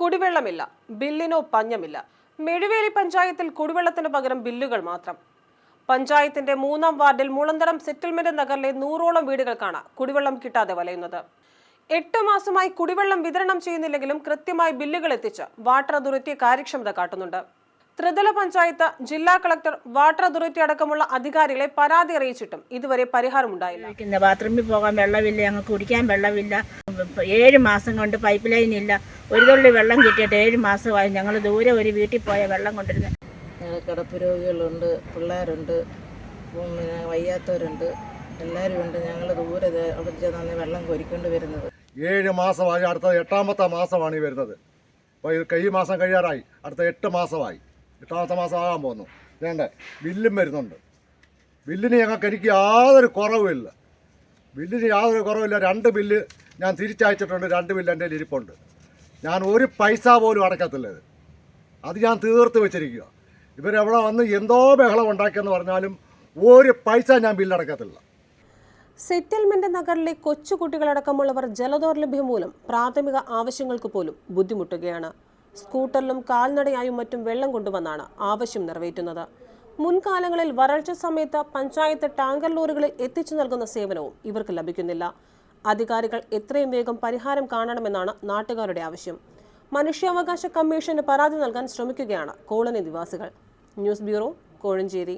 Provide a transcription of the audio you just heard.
കുടിവെള്ളമില്ല ബില്ലിനോ പഞ്ഞമില്ല. മെഴുവേലി പഞ്ചായത്തിൽ കുടിവെള്ളത്തിന് പകരം ബില്ലുകൾ മാത്രം. പഞ്ചായത്തിന്റെ മൂന്നാം വാർഡിൽ മുളന്തരം സെറ്റിൽമെന്റ് നഗറിലെ നൂറോളം വീടുകൾക്കാണ് കുടിവെള്ളം കിട്ടാതെ വലയുന്നത്. എട്ട് മാസമായി കുടിവെള്ളം വിതരണം ചെയ്യുന്നില്ലെങ്കിലും കൃത്യമായി ബില്ലുകൾ എത്തിച്ച് വാട്ടർ അതോറിറ്റി കാര്യക്ഷമത കാട്ടുന്നുണ്ട്. ത്രിതല പഞ്ചായത്ത് ജില്ലാ കളക്ടർ വാട്ടർ അതോറിറ്റി അടക്കമുള്ള അധികാരികളെ പരാതി അറിയിച്ചിട്ടും ഇതുവരെ പരിഹാരമുണ്ടായില്ല ബാത്റൂമിൽ പോകാൻ വെള്ളമില്ല ഞങ്ങൾക്ക് കുടിക്കാൻ വെള്ളമില്ല ഏഴ് മാസം കൊണ്ട് പൈപ്പ് ലൈൻ ഇല്ല. ഒരു തുള്ളി വെള്ളം കിട്ടിയിട്ട് ഏഴ് മാസമായി ഞങ്ങൾ ദൂരെ ഒരു വീട്ടിൽ പോയ വെള്ളം കൊണ്ടിരുന്നത് ഞങ്ങൾ കിടപ്പ് രോഗികളുണ്ട് പിള്ളേരുണ്ട് പിന്നെ വയ്യാത്തവരുണ്ട് എല്ലാവരും ഉണ്ട്. ഞങ്ങൾ ദൂരെ അവിടെ ചെന്നാണ് വെള്ളം കോരിക്കൊണ്ട് വരുന്നത്. ഏഴ് മാസമായി അടുത്ത എട്ടാമത്തെ മാസമാണ് ഈ വരുന്നത്. അപ്പോൾ ഈ മാസം കഴിയാറായി അടുത്ത എട്ട് മാസമായി. എട്ടാമത്തെ മാസം ആകാൻ പോകുന്നു. വേണ്ട? ബില്ലും വരുന്നുണ്ട്. ബില്ലിന് ഞങ്ങൾക്ക് എനിക്ക് യാതൊരു കുറവുമില്ല. ബില്ലിന് യാതൊരു കുറവില്ല രണ്ട് ബില്ല് ഞാൻ തിരിച്ചയച്ചിട്ടുണ്ട്. രണ്ട് ബില്ല് എന്റെ ഇരിപ്പുണ്ട്. ഞാൻ ഒരു പൈസ പോലും അടക്കത്തില്ല അത് ഞാൻ തീർത്ത് വെച്ചിരിക്കുക ഇവരെവിടെ വന്ന് എന്തോ ബഹളം ഉണ്ടാക്കിയെന്ന് പറഞ്ഞാലും ഒരു പൈസ ഞാൻ ബില്ലടക്കത്തില്ല സെറ്റിൽമെന്റ് നഗറിലെ കൊച്ചുകുട്ടികളടക്കമുള്ളവർ ജലദൗർലഭ്യം മൂലം പ്രാഥമിക ആവശ്യങ്ങൾക്ക് പോലും ബുദ്ധിമുട്ടുകയാണ്. സ്കൂട്ടറിലും കാൽനടയായും മറ്റും വെള്ളം കൊണ്ടുവന്നാണ് ആവശ്യം നിറവേറ്റുന്നത്. മുൻകാലങ്ങളിൽ വരൾച്ച സമയത്ത് പഞ്ചായത്ത് ടാങ്കർ ലോറികളിൽ എത്തിച്ചു നൽകുന്ന സേവനവും ഇവർക്ക് ലഭിക്കുന്നില്ല. അധികാരികൾ എത്രയും വേഗം പരിഹാരം കാണണമെന്നാണ് നാട്ടുകാരുടെ ആവശ്യം. മനുഷ്യാവകാശ കമ്മീഷന് പരാതി നൽകാൻ ശ്രമിക്കുകയാണ് കോളനി നിവാസികൾ. News bureau Kozhencherry.